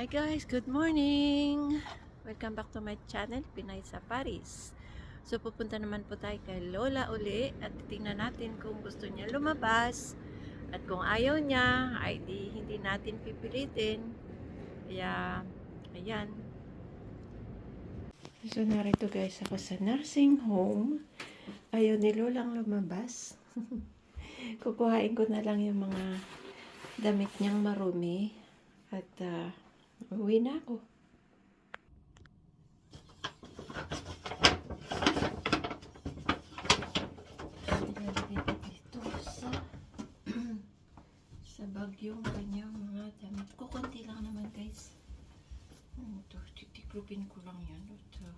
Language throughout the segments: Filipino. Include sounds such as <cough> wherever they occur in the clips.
Hi guys, good morning! Welcome back to my channel, Pinay sa Paris. So pupunta naman po tayo kay Lola uli at tingnan natin kung gusto niya lumabas at kung ayaw niya, ay di hindi natin pipilitin. Kaya, ayan. So narito guys ako sa nursing home. Ayaw ni Lolang lumabas. <laughs> Kukuhain ko na lang yung mga damit niyang marumi at ah, uwi na ako. Dito sa sa bag yung kanyang mga damit. Kukunti lang naman guys. Ano to? Titiklopin ko lang yan. Ito.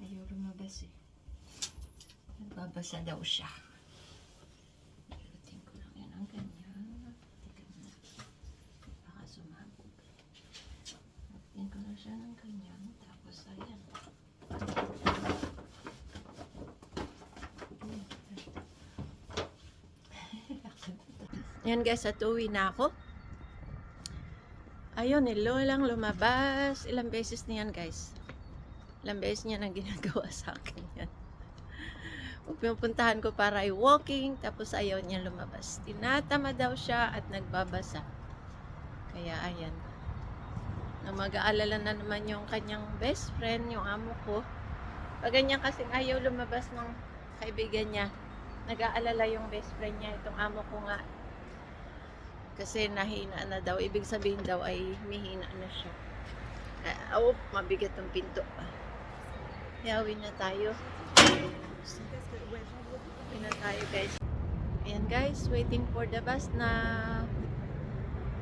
Ayaw lumabas eh. Nagbabasa daw siya. Pilitin ko lang yan ang ganyan. Teka na. Baka sumabog. Pilitin ko lang siya ng ganyan. Tapos ayan. Yan guys, at uwi na ako. Ayun, ni Lolang lumabas. Ilang beses niyan guys. Ilang beses niya nang ginagawa <laughs> sa akin yan. Pinupuntahan ko para ay walking, tapos ayaw niya lumabas. Tinatama daw siya at nagbabasa. Kaya ayan. Na mag-aalala na naman yung kanyang best friend, yung amo ko. Pag ganyan kasing ayaw lumabas ng kaibigan niya, nag-aalala yung best friend niya, itong amo ko nga. Kasi nahina na daw. Ibig sabihin daw ay mihina na siya. Ah, oh, mabigat ang pinto. Yawin na tayo. Yawin na tayo guys. Ayan guys, waiting for the bus na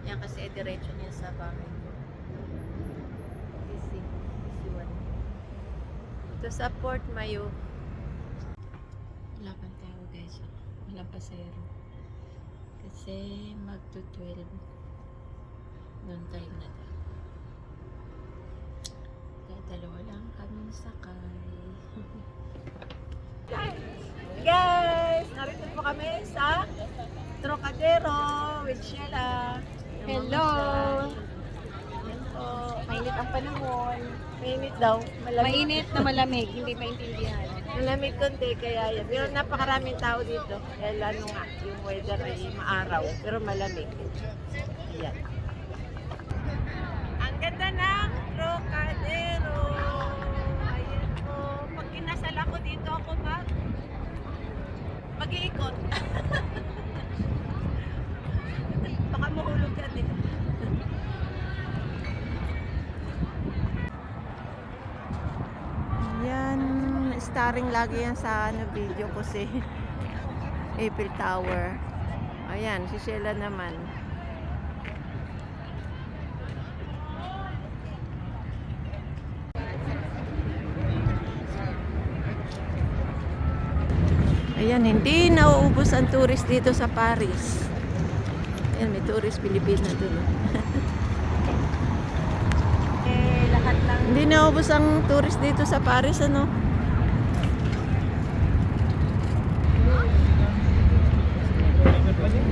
yan kasi diretso niya sa bahay ko. Easy. Easy one. Ito sa Port Mayo. Wala pang tao guys. oh. Walang pasero. Kasi mag to 12 noon time na daw. Kaya dalawa lang kami sakay. <laughs> Guys, narito po kami sa Trocadero with Sheila. Yung Hello. mga siya. Yan po. Mainit ang panahon. Mainit daw. Malamig. Mainit na malamig, hindi maintindihan. Malamig konti kaya yan. Pero napakaraming tao dito. Kaya lalo nga yung weather ay maaraw. Pero malamig. Ayan. Ang ganda ng Trocadero. Ayan po. Pag kinasal ako dito ako mag mag-iikot. <laughs> Baka mahulog ka din. Starring lagi yan sa ano, video ko si <laughs> Eiffel Tower. Ayan, si Sheila naman. Ayan, hindi nauubos ang tourist dito sa Paris. Ayan, may tourist Pilipina doon. oh. <laughs> Eh, lahat ng Hindi naubos ang tourist dito sa Paris, ano?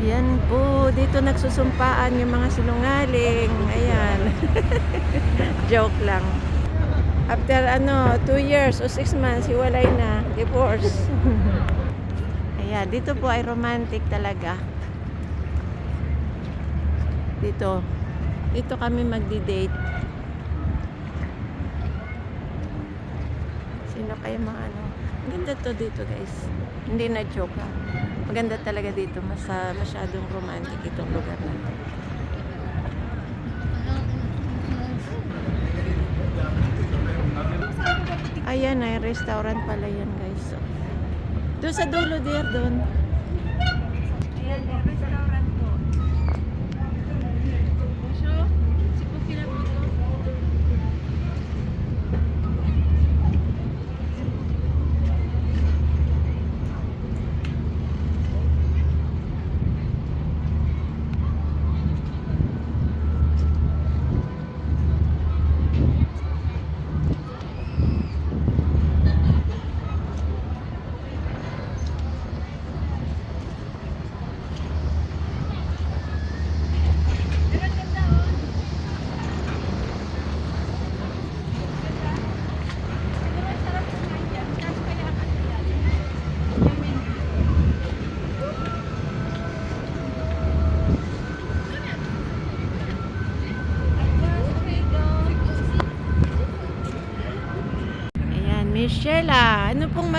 Yan po, dito nagsusumpaan yung mga sinungaling. Ayan. <laughs> Joke lang. After ano, two years o six months, hiwalay na. Divorce. <laughs> Ayan, dito po ay romantic talaga. Dito. Dito kami magdi-date. Sino kayo mga ano? Ang Ganda to dito guys. Hindi na joke ha. Maganda talaga dito. Mas, ah, masyadong romantic itong lugar na to. Ayan ay restaurant pala yan guys. Doon sa dulo there doon.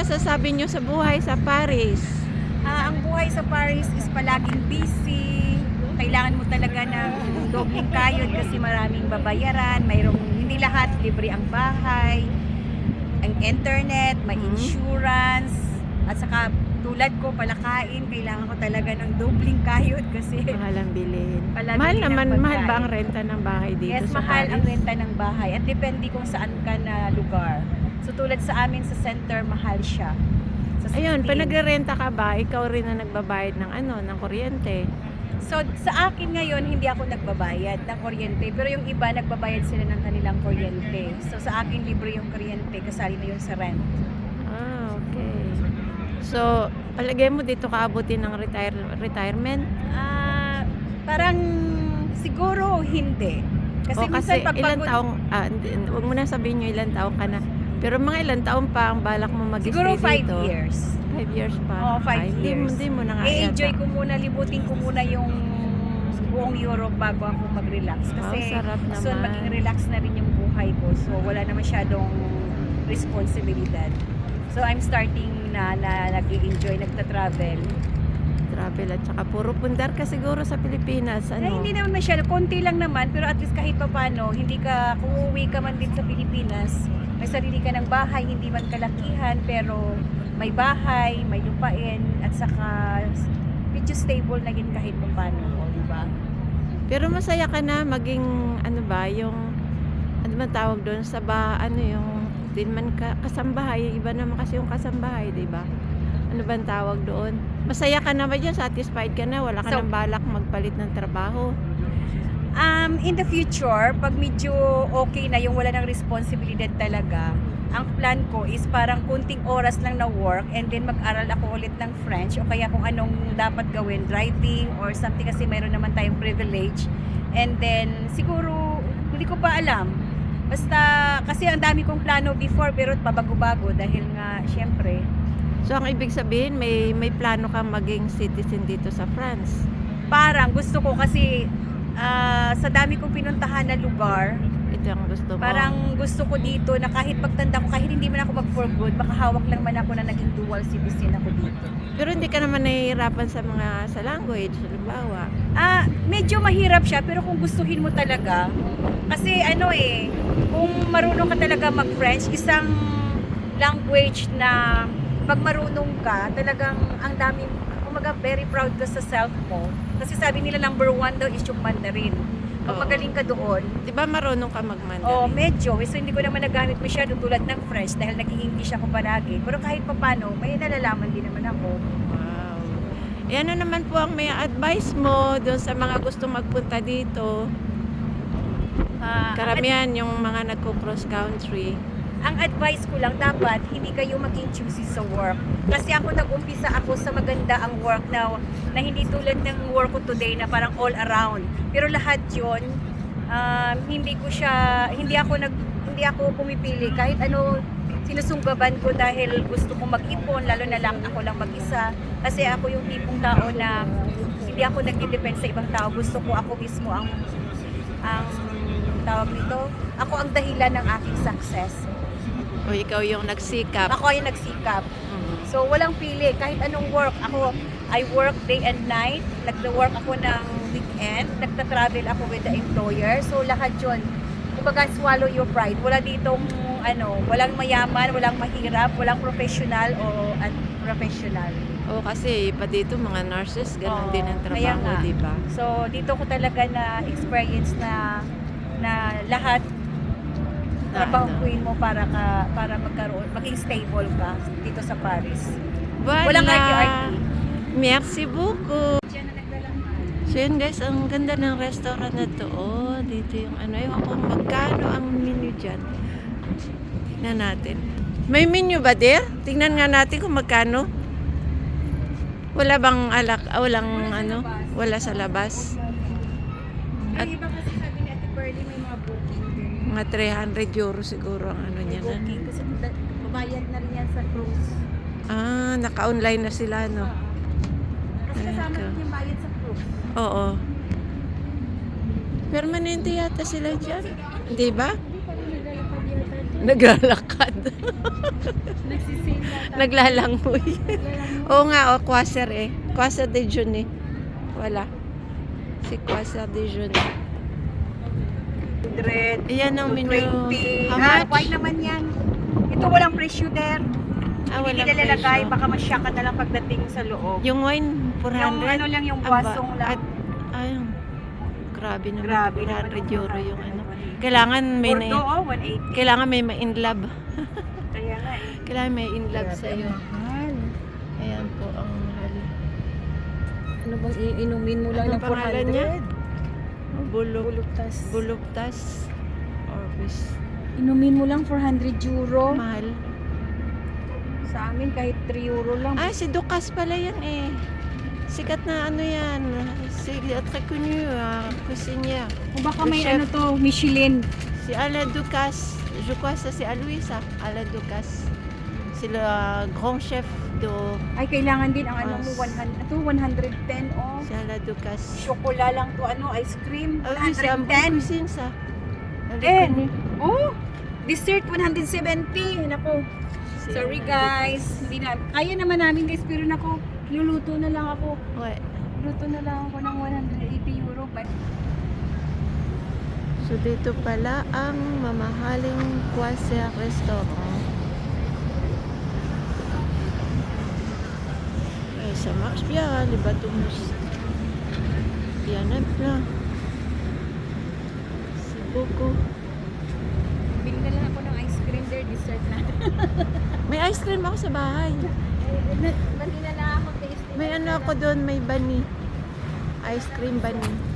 Masasabi nyo sa buhay sa Paris? Ah, ang buhay sa Paris is palaging busy. Kailangan mo talaga ng dobling kayod kasi maraming babayaran. Mayroong hindi lahat libre ang bahay, ang internet, may Mhm. insurance, at saka tulad ko palakain, kailangan ko talaga ng dobling kayod kasi Mahal ang bilhin. Mahal naman, mahal ba ang renta ng bahay dito yes, sa mahal ang renta ng bahay at depende kung saan ka na lugar. So tulad sa amin sa center, mahal siya. Sa Ayun, 16. pag nagre-renta ka ba, ikaw rin na nagbabayad ng ano, ng kuryente. So, sa akin ngayon, hindi ako nagbabayad ng kuryente. Pero yung iba, nagbabayad sila ng kanilang kuryente. So, sa akin, libre yung kuryente. Kasali na yun sa rent. Ah, okay. So, palagay mo dito kaabutin ng retire, retirement? Ah, parang siguro hindi. Kasi, o kasi minsan pag ilang pagod- taong, ah, huwag mo na sabihin nyo ilang taong ka na. Pero mga ilang taong pa ang balak mo mag-stay Siguro five dito? years. Five years pa? Oo, five Ay, hindi mo- years. Hindi mo na nga I-enjoy ko muna, libutin ko muna yung buong Europe bago ako mag-relax. Kasi Wow, sarap naman. maging relax na rin yung buhay ko. So, wala na masyadong responsibilidad. So, I'm starting na, na nag-enjoy, nagta-travel. Travel at saka puro pundar ka siguro sa Pilipinas. Ano? hindi naman masyado, konti lang naman, pero at least kahit pa paano, hindi ka, kung uuwi ka man din sa Pilipinas, may sarili ka ng bahay, hindi man kalakihan, pero may bahay, may lupain, at saka medyo stable na din kahit pa paano, o, di ba? Pero masaya ka na maging ano ba, yung ano man tawag doon sa ba, ano yung din man ka, kasambahay, iba naman kasi yung kasambahay, di ba? Ano ba ang tawag doon? Masaya ka na ba dyan? Satisfied ka na? Wala ka So- nang balak magpalit ng trabaho? Um, in the future, pag medyo okay na yung wala ng responsibilidad talaga, ang plan ko is parang kunting oras lang na work and then mag-aral ako ulit ng French o kaya kung anong dapat gawin, driving or something kasi mayroon naman tayong privilege. And then, siguro, hindi ko pa alam. Basta, kasi ang dami kong plano before pero pabago-bago dahil nga, syempre, So, ang ibig sabihin, may may plano kang maging citizen dito sa France. parang gusto ko kasi ah, sa dami kong pinuntahan na lugar, Ito ang gusto mo. Parang gusto ko dito na kahit pagtanda ko, kahit hindi man ako mag for good, makahawak lang man ako na naging dual citizen ako dito. Pero hindi ka naman nahihirapan sa mga sa language, halimbawa. Ah, medyo mahirap siya, pero kung gustuhin mo talaga, kasi ano eh, kung marunong ka talaga mag-French, isang language na pag marunong ka, talagang ang daming, kumaga very proud ka sa self mo. Kasi sabi nila number one daw is yung Mandarin. Pag Oo. magaling ka doon, 'Di ba marunong ka magmandarin? Oh, medyo. So, hindi ko naman nagamit masyado tulad ng French dahil nag-English ako palagi. Pero kahit papano, may nalalaman din naman ako. Wow. Eh, ano naman po ang may advice mo doon sa mga gusto magpunta dito? Ah, Karamihan yung mga nagko-cross country. Ang advice ko lang, dapat hindi kayo maging choosy sa work. Kasi ako nag-umpisa ako sa maganda ang work na, na hindi tulad ng work ko today na parang all around. Pero lahat yon um, hindi ko siya, hindi ako nag, hindi ako pumipili. Kahit ano sinusunggaban ko dahil gusto kong mag-ipon, lalo na lang ako lang mag-isa. Kasi ako yung tipong tao na hindi ako nag-depend sa ibang tao. Gusto ko ako mismo ang ang tawag nito. Ako ang dahilan ng aking success. O ikaw yung nagsikap. Ako ay nagsikap. Mm. So, walang pili. Kahit anong work. Ako, I work day and night. Nagda-work ako ng weekend. Nagta-travel ako with the employer. So, lahat yun. Kumbaga, swallow your pride. Wala ditong, ano, walang mayaman, walang mahirap, walang professional o unprofessional. O kasi pa dito mga nurses, ganun Oo, din ang trabaho, di ba? So, dito ko talaga na experience na na lahat Na trabahuin mo para ka para magkaroon maging stable ka dito sa Paris. Wala. Walang RT-RT. Merci beaucoup. So yun guys, ang ganda ng restaurant na to. Oh, dito yung ano, yung kung magkano ang menu dyan. Tingnan natin. May menu ba there? Tingnan nga natin kung magkano. Wala bang alak, ah, walang ano, wala sa labas. At- May iba kasi sabi ni Ate Pearly may mga booking din. Mga 300 euro siguro ang ano niya na. booking kasi da- babayad na rin yan sa cruise. Ah, naka-online na sila, no? Kasi kasama rin yung bayad sa cruise. Oo. Permanente yata sila dyan. Di ba? Naglalakad. <laughs> Naglalangoy. Oo nga, o, Quasar eh. Quasar de June eh. Wala. Si Quasar de June. 100. Ayan ang menu. 20. How Ah, much? why naman yan? Ito walang presyo there. Ah, Hindi walang nila lalagay. presyo. Baka masya ka na lang pagdating sa loob. Yung wine, 400. Yung ano lang, yung Aba, buwasong lang. At, ayun. Grabe naman. Grabe 400 euro yung ano. Kailangan Kailangan may na, oh, 180. kailangan may ma-in love. <laughs> Kaya nga eh. Kailangan may in love Grabe, sa iyo. mahal. Ayan po ang mahal. Ano bang iinumin mo lang Anong ng pangalan 400? niya? Bulok. Buluktas. Buluktas. Orbis. Inumin mo lang 400 euro. Mahal. Sa amin kahit 3 euro lang. Ah, si Dukas pala yan eh. Sikat na ano yan. Si très connu, uh, cuisinier. O baka may chef. ano to, Michelin. Si Alain Ducasse. Je crois ça c'est à Euh, grand chef de... Ay, kailangan din ang ano mo, Ah. 100, ito, 110 oh. C'est Alain Ducasse. Chocolat lang to, ano, ice cream, un bon 110. cuisine ça. Elle Eh. Oh, dessert 170. Nako, sorry guys. Hindi na, kaya naman namin guys, pero nako, luluto na lang ako. Ouais. Luto na lang ako ng 180 euro. But, So dito pala ang mamahaling Quasar Restaurant. Eh, ça marche bien, hein, les bateaux mouches. Il y en a plein. C'est beaucoup. bili na lang ako ng ice cream there, dessert na. <laughs> May ice cream ako sa bahay. Bali na lang ako, May ano ako doon, may bani. Ice cream bani.